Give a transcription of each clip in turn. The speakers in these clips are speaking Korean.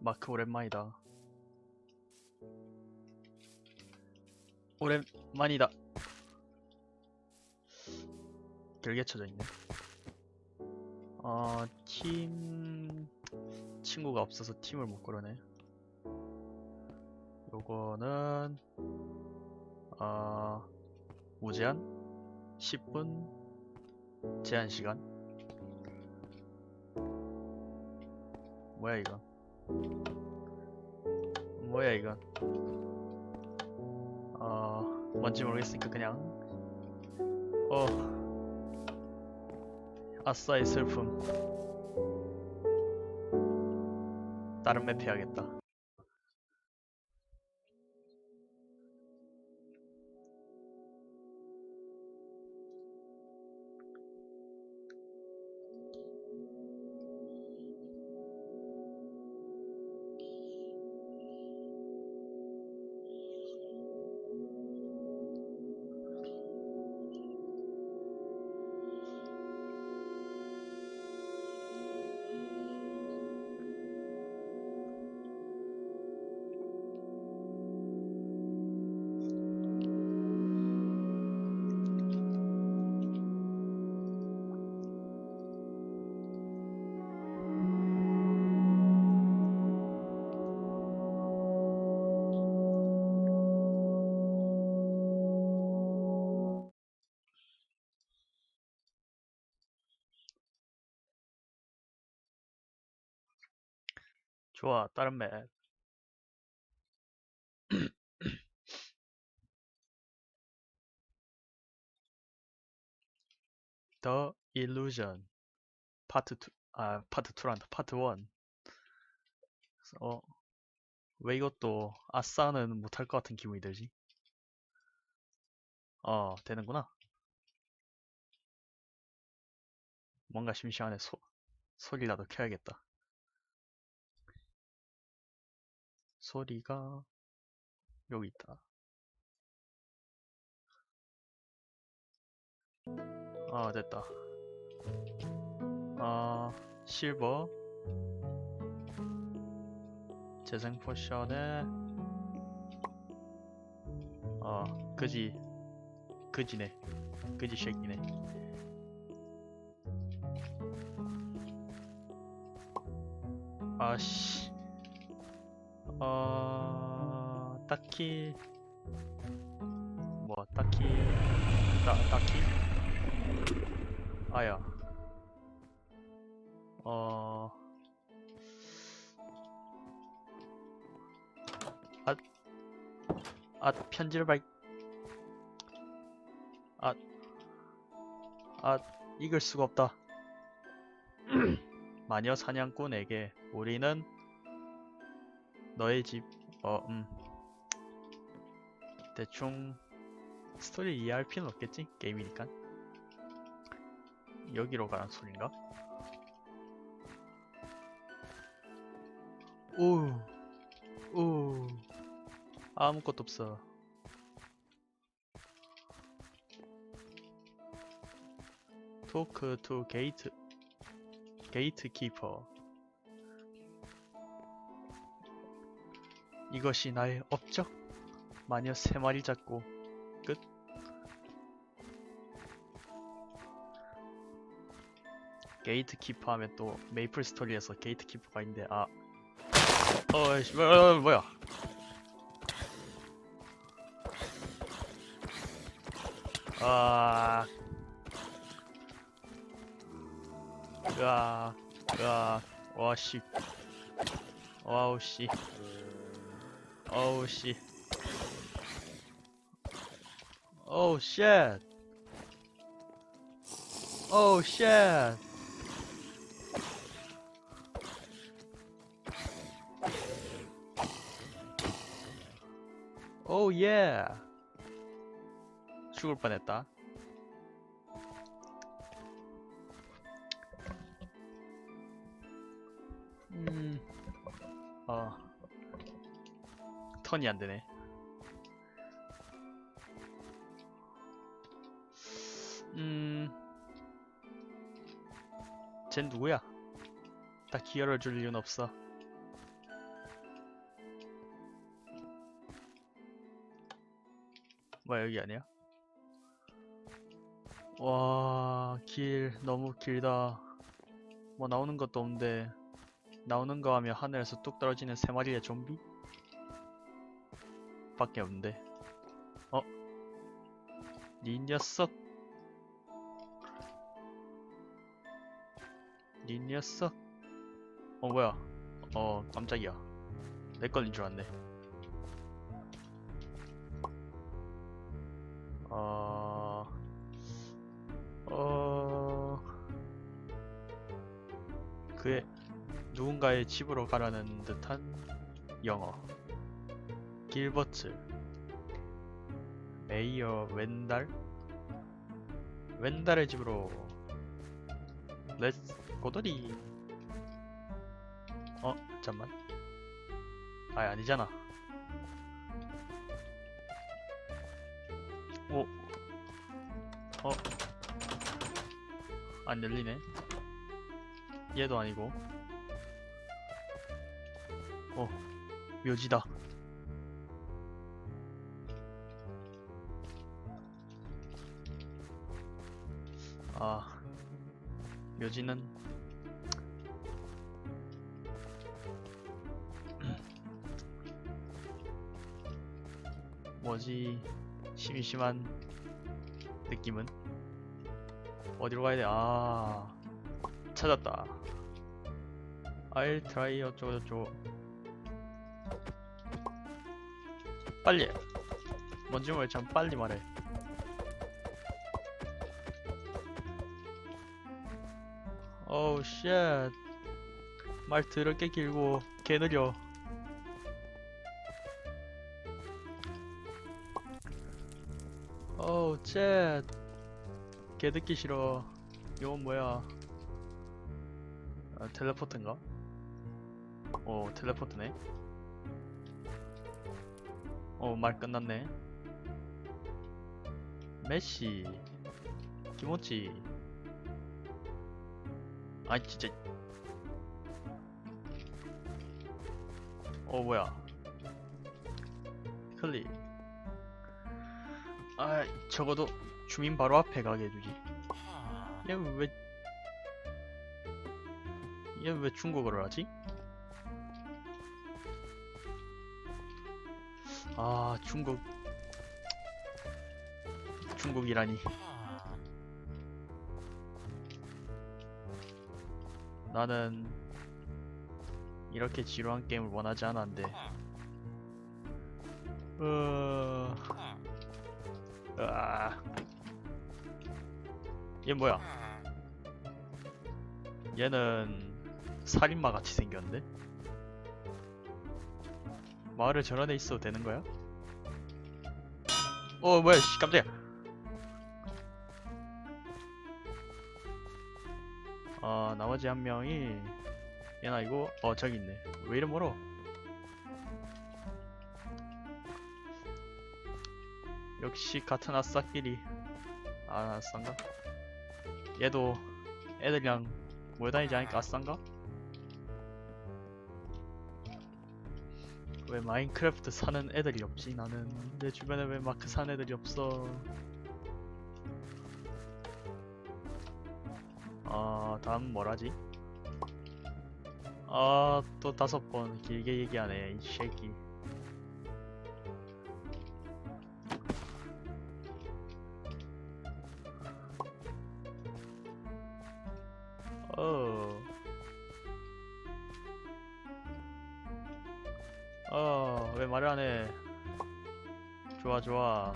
마크 오랜만이다. 오랜만이다. 길게 쳐져 있네. 어, 팀 친구가 없어서 팀을 못 걸어내. 요거는 어, 무제한 10분 제한 시간. 뭐야 이건? 뭐야 이건? 어 뭔지 모르겠으니까 그냥. 어. 아싸의 슬픔. 다른 맵 해야겠다 좋아 다른 맵 The Illusion 파트 2, 아 파트 2란다 파트 1 어, 왜 이것도 아싸는 못할 것 같은 기분이 들지? 어, 되는구나. 뭔가 심심하네. 소, 소리 라도 켜야겠다. 소리가 여기 있다. 아, 됐다. 아, 실버. 재생 포션에 어, 그지 그지네. 그지 쉐이키네. 아씨. 어, 딱히 뭐 딱히 따, 딱히 아야. 어. 아, 아 편지를 발. 아, 아 읽을 수가 없다. 마녀 사냥꾼에게 우리는 너의 집, 어, 음. 대충 스토리 이해할 필요는 없겠지? 게임이니까. 여기로 가는 소린가? 오, 오, 아무것도 없어. 토크 투 게이트 게이트 키퍼 이것이 나의 업적? 마녀 세 마리 잡고 끝. 게이트 키퍼 하면 또 메이플 스토리에서 게이트 키퍼가 있는데 아. 어이씨 뭐야 뭐야? 아. 으아 으아. 와씨. 와우 씨 어우 씨. 어우 쉣. 어우 쉣. 오우 예. 죽을 뻔했다 턴이 안 되네. 음. 쟨 누구야? 나 기어를 줄 이유는 없어. 뭐야 여기 아니야? 와, 길 너무 길다. 뭐 나오는 것도 없는데 나오는 거 하면 하늘에서 뚝 떨어지는 세 마리의 좀비? 밖에 없는데. 어? 니 녀석. 니 녀석. 어 뭐야? 어 깜짝이야. 내 걸린 줄 알았네. 어... 어... 그의 누군가의 집으로 가라는 듯한 영어. 길버트. 메이어 웬달? 웬달의 집으로. 렛츠 고돌이. 어, 잠만. 아, 아니잖아. 오. 어. 안 열리네. 얘도 아니고. 어. 묘지다. 아. 묘지는 뭐지 심심한 느낌은 어디로 가야 돼? 아 찾았다. I'll try 어쩌고 저쩌고 빨리 뭔지 모르참 빨리 말해. 어우 쉣. 말 더럽게 길고 개 느려. 어우 쉣. 개 듣기 싫어. 이건 뭐야? 아, 텔레포트인가? 어 텔레포트네. 어말 끝났네. 메시. 김오치. 아이 진짜. 어 뭐야. 클릭. 아 적어도 주민 바로 앞에 가게 해주지. 얘왜 얘 왜 중국어를 하지? 아 중국. 중국이라니 나는 이렇게 지루한 게임을 원하지 않았는데. 어... 아... 얘 뭐야? 얘는 살인마 같이 생겼는데? 저런 애 있어도 되는 거야? 어 뭐야 씨 깜짝이야 어 나머지 한 명이 얘나 이거 어 저기 있네. 왜 이래 멀어 역시 같은 아싸끼리. 아 아싸인가? 얘도 애들이랑 모여다니지 않으니까? 아싸인가? 왜 마인크래프트 사는 애들이 없지? 나는 내 주변에 왜 마크 사는 애들이 없어 어, 다음 뭐라지? 아, 또 다섯 번 길게 얘기하네, 이 새끼. 어. 어, 왜 말을 안 해? 좋아, 좋아.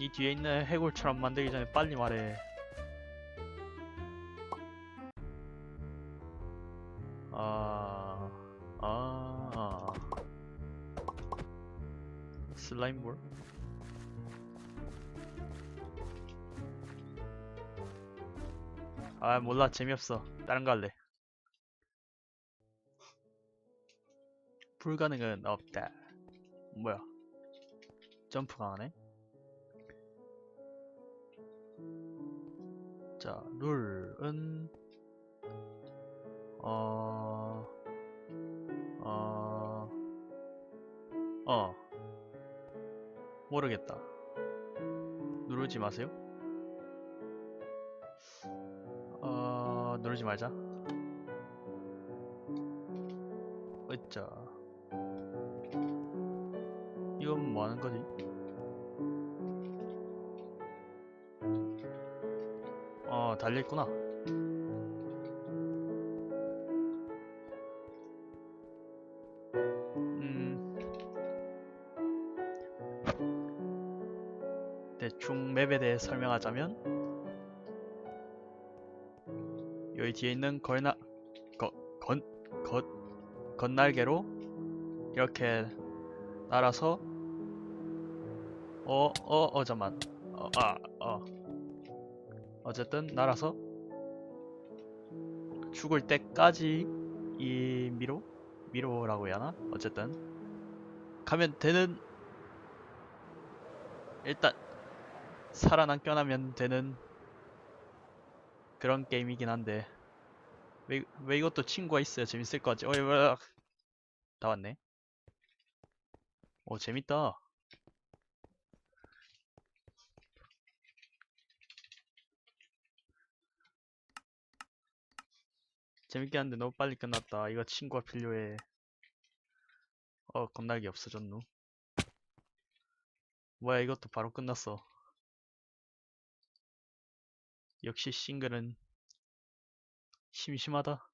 이 뒤에 있는 해골처럼 만들기 전에 빨리 말해. 아, 아, 아. 슬라임볼? 아, 몰라. 재미없어. 다른 거 할래. 불가능은 없다. 뭐야? 점프가 하네? 자, 룰은 어, 어, 어, 모르겠다. 누르지 마세요. 어, 누르지 말자. 으짜. 이건 뭐 하는 거지? 어, 달려있구나. 음. 대충 맵에 대해 설명하자면 여기 뒤에 있는 걸나 거, 건, 건, 건날개로 이렇게 날아서 어, 어, 어, 잠만. 어, 아, 어. 어쨌든 날아서 죽을 때까지 이 미로? 미로라고 해야 하나? 어쨌든 가면 되는 일단 살아남겨 나면 되는 그런 게임이긴 한데 왜, 왜 이것도 친구가 있어야 재밌을 것 같지? 어이 뭐야 다 왔네 오 재밌다 재밌게 하는데 너무 빨리 끝났다. 이거 친구가 필요해. 어 겁나게 없어졌노. 뭐야 이것도 바로 끝났어. 역시 싱글은 심심하다